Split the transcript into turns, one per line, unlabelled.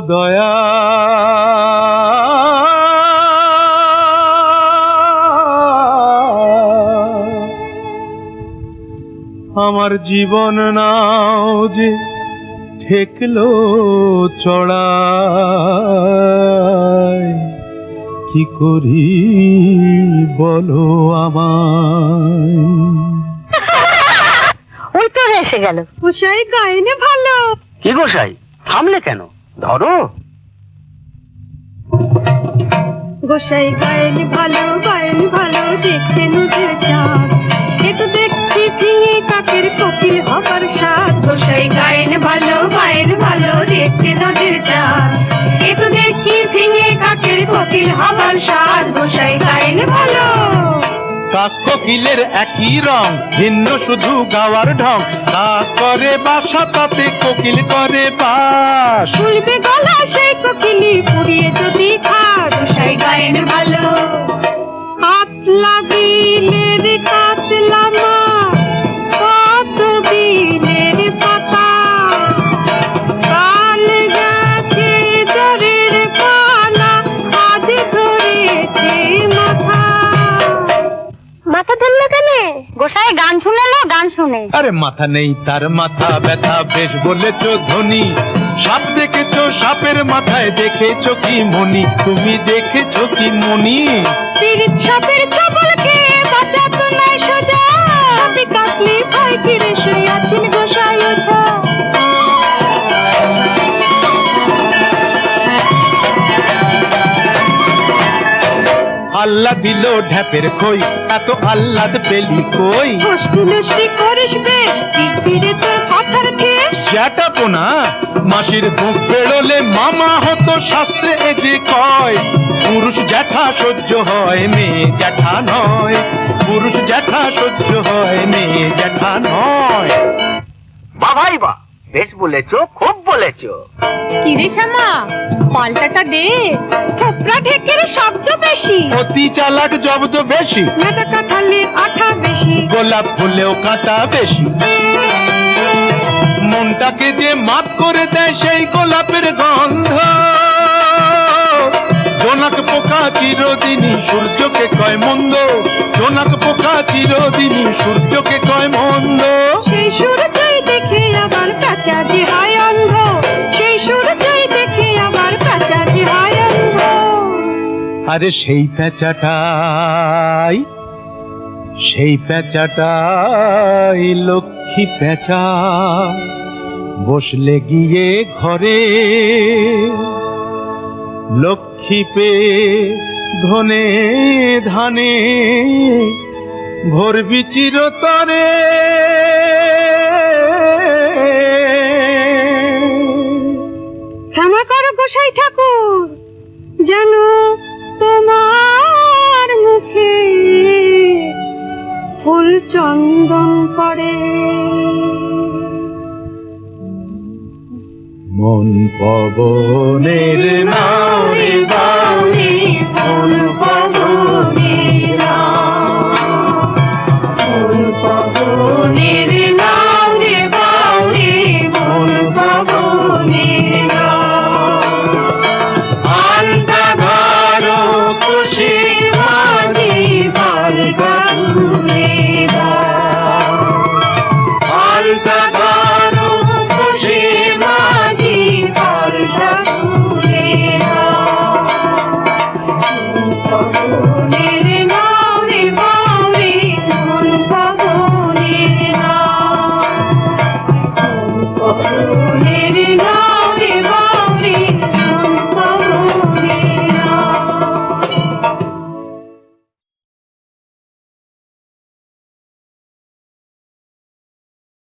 দয়া। আমার জীবন নাও যে ঠেকলো চড়ায় কি করি বলো আমায়?
ওই তো এসে গেল।
উষাই গায়নে ভালো।
কি গোসাই থামলে কেন? ধরো।
গোসাই গায়েন ভালো গায়েন ভালো, দেখতে নুজে চাঁদ। এ তো দেখছি ভেঙে কাকের কোকিল হবার সাত গোসাই গায়েন ভালো গায়েন ভালো, দেখতে নুজে চাঁদ। এ তো দেখছি ভেঙে কাকের কোকিল হবার সাত গোসাই
কোকিলের একই রং, ভিন্ন শুধু গাওয়ার ঢং। তা করে বাসা, তাতে কোকিল করে বাস।
শুনবে গলা সেই কোকিলি, পুড়িয়ে যদি খা গোসাই গায়েন ভালো
গোসাই গান শুনে না গান শুনে।
আরে মাথা নেই তার মাথা ব্যথা বেশ বলেছ ধনী। সাপ দেখেছ সাপের মাথায় দেখেছ কি মনি তুমি দেখেছ কি মনি
সাপের ছবল খেয়ে বাঁচাতো নয় সোজা আমি কাকলি ভয়
আল্লাহ দিল ঢ্যাপের খই এত আল্লাদ পেলি কই?
করিস বেশ? কথার
জ্যাটা পোনা মাসির মুখ বেরোলে মামা হতো শাস্ত্রে এ যে কয় পুরুষ জ্যাঠা সহ্য হয় মেয়ে জ্যাঠা নয়। পুরুষ জ্যাঠা সহ্য হয় মেয়ে জ্যাঠা নয়।
বাবাই বা বেশ বলেছ খুব বলেছ।
কিরে শ্যামা পাল্টাটা দে। থোপড়া ঢেকের শব্দ বেশি।
অতি চালাক জব্দ বেশি।
মেটা কাঠালে আঠা বেশি।
গোলাপ ফুলেও কাঁটা বেশি। মনটাকে যে মাত করে দেয় সেই গোলাপের গন্ধ। জোনাক পোকা চিরদিনই সূর্যকে কয় মন্দ। জোনাক পোকা চিরদিনই সূর্যকে আরে সেই পেঁচাটাই সেই পেঁচাটাই লক্ষ্মী পেঁচা বসলে গিয়ে ঘরে লক্ষ্মী পে ধনে ধানে ভরবি চিরতরে।
চন্দন করে
মন পবনের নাও রে বা